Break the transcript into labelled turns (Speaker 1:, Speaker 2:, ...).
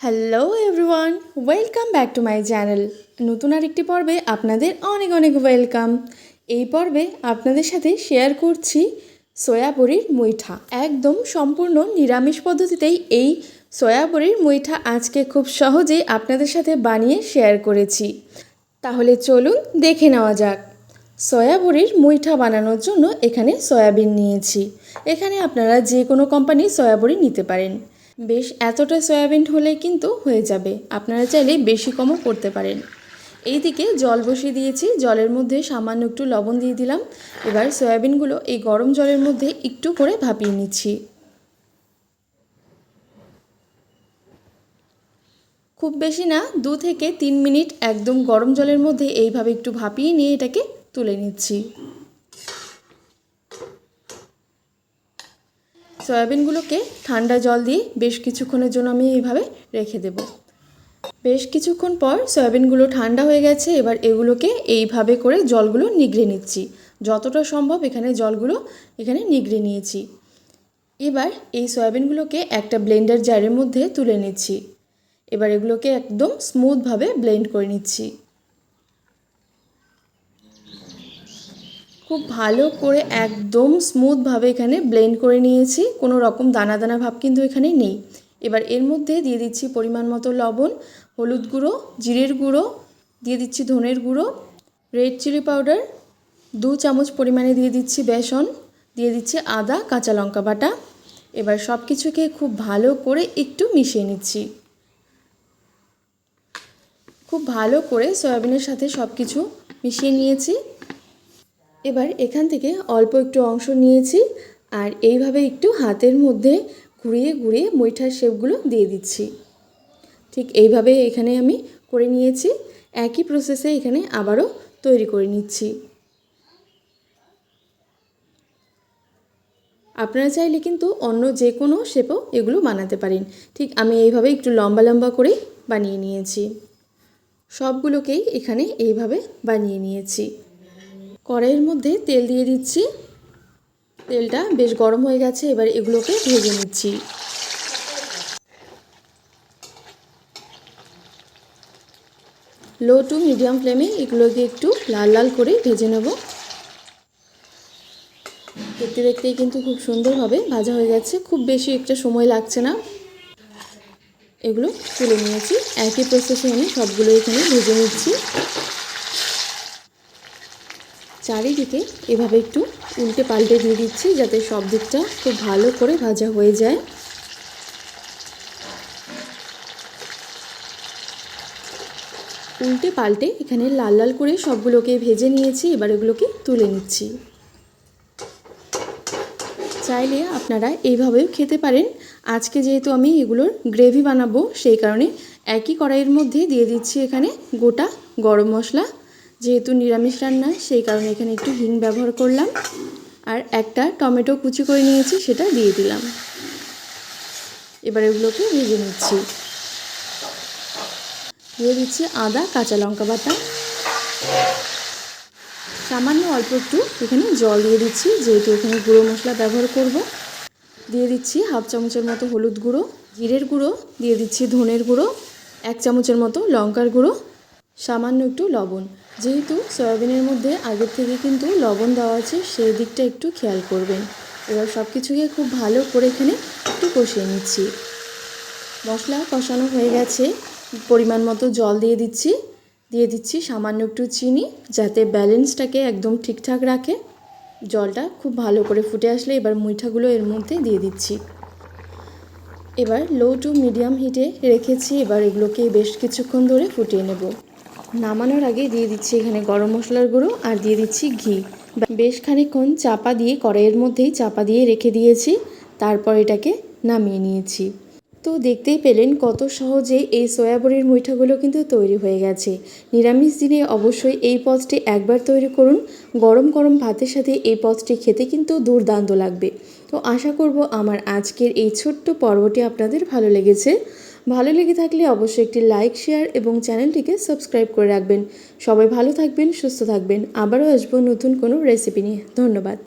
Speaker 1: Hello everyone welcome back to my channel নতুন আরেকটি পর্বে আপনাদের অনেক অনেক ওয়েলকাম এই পর্বে আপনাদের সাথে শেয়ার করছি সয়াবড়ির মুইঠা। একদম সম্পূর্ণ নিরামিষ পদ্ধতিতেই এই সয়াবড়ির মুইঠা আজকে খুব সহজেই আপনাদের সাথে বানিয়ে শেয়ার করেছি। তাহলে চলুন দেখে নেওয়া যাক। সয়াবড়ির মুইঠা বানানোর জন্য এখানে সয়াবিন নিয়েছি। এখানে আপনারা যে কোনো কোম্পানির সয়াবড়ি নিতে পারেন। বেশ এতটা সয়াবিন হলে কিন্তু হয়ে যাবে। আপনারা চাইলে বেশি কমও করতে পারেন। এইদিকে জল বসিয়ে দিয়েছি। জলের মধ্যে সামান্য একটু লবণ দিয়ে দিলাম। এবার সয়াবিনগুলো এই গরম জলের মধ্যে একটু করে ভাপিয়ে নিচ্ছি। খুব বেশি না, দু থেকে তিন মিনিট একদম গরম জলের মধ্যে এইভাবে একটু ভাপিয়ে নিয়ে এটাকে তুলে নিচ্ছি। সয়াবিনগুলোকে ঠান্ডা জল দিয়ে বেশ কিছুক্ষণের জন্য আমি এইভাবে রেখে দেব। বেশ কিছুক্ষণ পর সয়াবিনগুলো ঠান্ডা হয়ে গেছে, এবার এগুলোকে এইভাবে করে জলগুলো নিগড়ে নিচ্ছি। যতটা সম্ভব এখানে জলগুলো এখানে নিগড়ে নিয়েছি। এবার এই সয়াবিনগুলোকে একটা ব্লেন্ডার জারের মধ্যে তুলে নিচ্ছি। এবার এগুলোকে একদম স্মুথভাবে ব্লেন্ড করে নিচ্ছি। খুব ভালো করে একদম স্মুথভাবে এখানে ব্লেন্ড করে নিয়েছি। কোনো রকম দানা দানা ভাব কিন্তু এখানে নেই। এবার এর মধ্যে দিয়ে দিচ্ছি পরিমাণ মতো লবণ, হলুদ গুঁড়ো, জিরের গুঁড়ো, দিয়ে দিচ্ছি ধনের গুঁড়ো রেড চিলি পাউডার দু চামচ পরিমাণে দিয়ে দিচ্ছি বেসন, দিয়ে দিচ্ছি আদা, কাঁচা লঙ্কা বাটা। এবার সব কিছুকে খুব ভালো করে একটু মিশিয়ে নিচ্ছি। খুব ভালো করে সয়াবিনের সাথে সব কিছু মিশিয়ে নিয়েছি। এবার এখান থেকে অল্প একটু অংশ নিয়েছি আর এইভাবে একটু হাতের মধ্যে ঘুরিয়ে ঘুরিয়ে মুইঠার শেপগুলো দিয়ে দিচ্ছি। ঠিক এইভাবে এখানে আমি করে নিয়েছি। একই প্রসেসে এখানে আবারও তৈরি করে নিচ্ছি। আপনারা চাইলে কিন্তু অন্য যে কোনো শেপও এগুলো বানাতে পারেন। ঠিক আমি এইভাবে একটু লম্বা লম্বা করে বানিয়ে নিয়েছি। সবগুলোকেই এখানে এইভাবে বানিয়ে নিয়েছি। কড়াইয়ের মধ্যে তেল দিয়ে দিচ্ছি। তেলটা বেশ গরম হয়ে গেছে, এবার এগুলোকে ভেজে নিচ্ছি। লো টু মিডিয়াম ফ্লেমে এগুলোকে একটু লাল লাল করে ভেজে নেব। দেখতে দেখতেই কিন্তু খুব সুন্দরভাবে ভাজা হয়ে গেছে। খুব বেশি একটা সময় লাগছে না। এগুলো তুলে নিয়েছি। একই প্রসেসে আমি সবগুলো এখানে ভেজে নিচ্ছি। চারিদিকে এভাবে একটু উল্টে পাল্টে দিয়ে দিচ্ছি যাতে সব দিকটা খুব ভালো করে ভাজা হয়ে যায়। উল্টে পাল্টে এখানে লাল লাল করে সবগুলোকে ভেজে নিয়েছি, এবার এগুলোকে তুলে নিচ্ছি। চাইলে আপনারা এইভাবেও খেতে পারেন। আজকে যেহেতু আমি এগুলোর গ্রেভি বানাবো, সেই কারণে একই কড়াইয়ের মধ্যে দিয়ে দিচ্ছি এখানে গোটা গরম মশলা যেহেতু নিরামিষ রান্না, সেই কারণে এখানে একটু হিং ব্যবহার করলাম। আর একটা টমেটো কুচি করে নিয়েছি, সেটা দিয়ে দিলাম। এবার এগুলোকে ভেজে নিচ্ছি। দিয়ে দিচ্ছি আদা, কাঁচা লঙ্কা বাটা। সামান্য অল্প একটু এখানে জল দিয়ে দিচ্ছি, যেহেতু এখানে গুঁড়ো মশলা ব্যবহার করব। দিয়ে দিচ্ছি হাফ চামচের মতো হলুদ গুঁড়ো, জিরের গুঁড়ো, দিয়ে দিচ্ছি ধনের গুঁড়ো, এক চামচের মতো লঙ্কার গুঁড়ো, সামান্য একটু লবণ। যেহেতু সয়াবিনের মধ্যে আগের থেকে কিন্তু লবণ দেওয়া আছে, সেই দিকটা একটু খেয়াল করবেন। এবার সব কিছুকে খুব ভালো করে এখানে একটু কষিয়ে নিচ্ছি। মশলা কষানো হয়ে গেছে। পরিমাণ মতো জল দিয়ে দিচ্ছি। দিয়ে দিচ্ছি সামান্য একটু চিনি, যাতে ব্যালেন্সটাকে একদম ঠিকঠাক রাখে। জলটা খুব ভালো করে ফুটে আসলে এবার মুইঠাগুলো এর মধ্যে দিয়ে দিচ্ছি। এবার লো টু মিডিয়াম হিটে রেখেছি। এবার এগুলোকে বেশ কিছুক্ষণ ধরে ফুটিয়ে নেব। নামানোর আগে দিয়ে দিচ্ছি এখানে গরম মশলার গুঁড়ো আর দিয়ে দিচ্ছি ঘি। বেশ খানিক্ষণ চাপা দিয়ে কড়াইয়ের মধ্যেই চাপা দিয়ে রেখে দিয়েছি, তারপর এটাকে নামিয়ে নিয়েছি। তো দেখতেই পেলেন কত সহজেই এই সয়াবড়ির মুইঠাগুলো কিন্তু তৈরি হয়ে গেছে। নিরামিষ দিনে অবশ্যই এই পদটি একবার তৈরি করুন। গরম গরম ভাতের সাথে এই পদটি খেতে কিন্তু দুর্দান্ত লাগবে। তো আশা করব আমার আজকের এই ছোট্ট পর্বটি আপনাদের ভালো লেগেছে। ভালো লেগে থাকলে অবশ্যই একটি লাইক, শেয়ার এবং চ্যানেলটিকে সাবস্ক্রাইব করে রাখবেন। সবাই ভালো থাকবেন, সুস্থ থাকবেন। আবারও আসব নতুন কোনো রেসিপি নিয়ে। ধন্যবাদ।